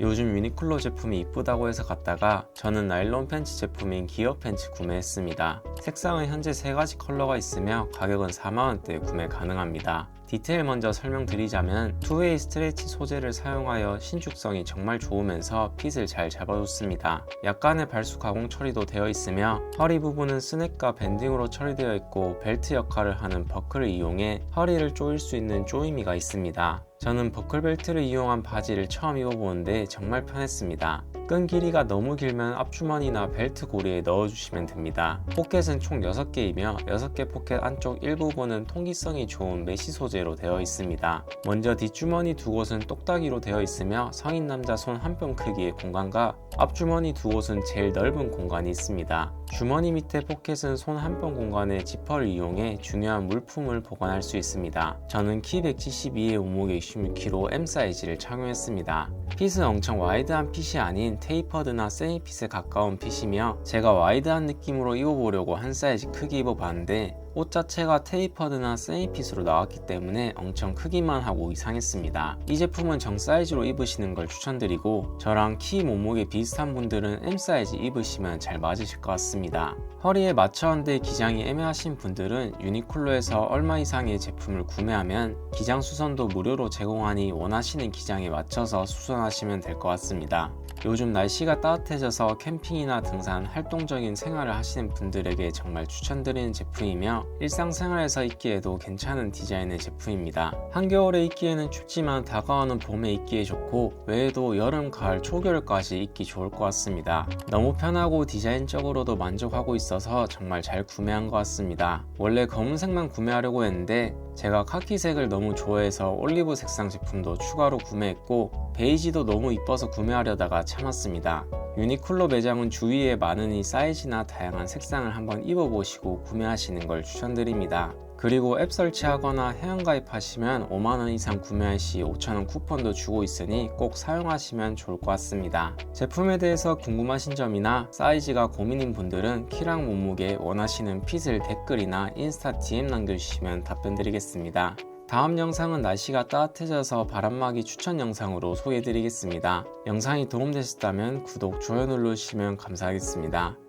요즘 유니클로 제품이 이쁘다고 해서 갔다가 저는 나일론 팬츠 제품인 기어 팬츠 구매했습니다. 색상은 현재 3가지 컬러가 있으며 가격은 4만원대에 구매 가능합니다. 디테일 먼저 설명드리자면 투웨이 스트레치 소재를 사용하여 신축성이 정말 좋으면서 핏을 잘 잡아줬습니다. 약간의 발수 가공 처리도 되어 있으며 허리 부분은 스냅과 밴딩으로 처리되어 있고 벨트 역할을 하는 버클을 이용해 허리를 조일 수 있는 조이미가 있습니다. 저는 버클벨트를 이용한 바지를 처음 입어보는데 정말 편했습니다. 끈 길이가 너무 길면 앞주머니나 벨트 고리에 넣어주시면 됩니다. 포켓은 총 6개이며 6개 포켓 안쪽 일부분은 통기성이 좋은 메시 소재로 되어 있습니다. 먼저 뒷주머니 두 곳은 똑딱이로 되어 있으며 성인 남자 손 한 뼘 크기의 공간과 앞주머니 두 곳은 제일 넓은 공간이 있습니다. 주머니 밑에 포켓은 손 한 뼘 공간에 지퍼를 이용해 중요한 물품을 보관할 수 있습니다. 저는 키 172에 몸무게 66kg M 사이즈를 착용했습니다. 핏은 엄청 와이드한 핏이 아닌 테이퍼드나 세미핏에 가까운 핏이며 제가 와이드한 느낌으로 입어보려고 한 사이즈 크게 입어봤는데 옷 자체가 테이퍼드나 세미핏으로 나왔기 때문에 엄청 크기만 하고 이상했습니다. 이 제품은 정 사이즈로 입으시는 걸 추천드리고 저랑 키 몸무게 비슷한 분들은 M 사이즈 입으시면 잘 맞으실 것 같습니다. 허리에 맞춰한데 기장이 애매하신 분들은 유니클로에서 얼마 이상의 제품을 구매하면 기장 수선도 무료로 제공하니 원하시는 기장에 맞춰서 수선하시면 될 것 같습니다. 요즘 날씨가 따뜻해져서 캠핑이나 등산, 활동적인 생활을 하시는 분들에게 정말 추천드리는 제품이며 일상생활에서 입기에도 괜찮은 디자인의 제품입니다. 한겨울에 입기에는 춥지만 다가오는 봄에 입기에 좋고 외에도 여름, 가을, 초겨울까지 입기 좋을 것 같습니다. 너무 편하고 디자인적으로도 만족하고 있어서 정말 잘 구매한 것 같습니다. 원래 검은색만 구매하려고 했는데 제가 카키색을 너무 좋아해서 올리브 색상 제품도 추가로 구매했고 베이지도 너무 이뻐서 구매하려다가 참았습니다. 유니클로 매장은 주위에 많으니 사이즈나 다양한 색상을 한번 입어보시고 구매하시는 걸 추천드립니다. 그리고 앱 설치하거나 회원가입하시면 5만원 이상 구매할 시 5천원 쿠폰도 주고 있으니 꼭 사용하시면 좋을 것 같습니다. 제품에 대해서 궁금하신 점이나 사이즈가 고민인 분들은 키랑 몸무게 원하시는 핏을 댓글이나 인스타 DM 남겨주시면 답변 드리겠습니다. 다음 영상은 날씨가 따뜻해져서 바람막이 추천 영상으로 소개해드리겠습니다. 영상이 도움되셨다면 구독, 좋아요 눌러주시면 감사하겠습니다.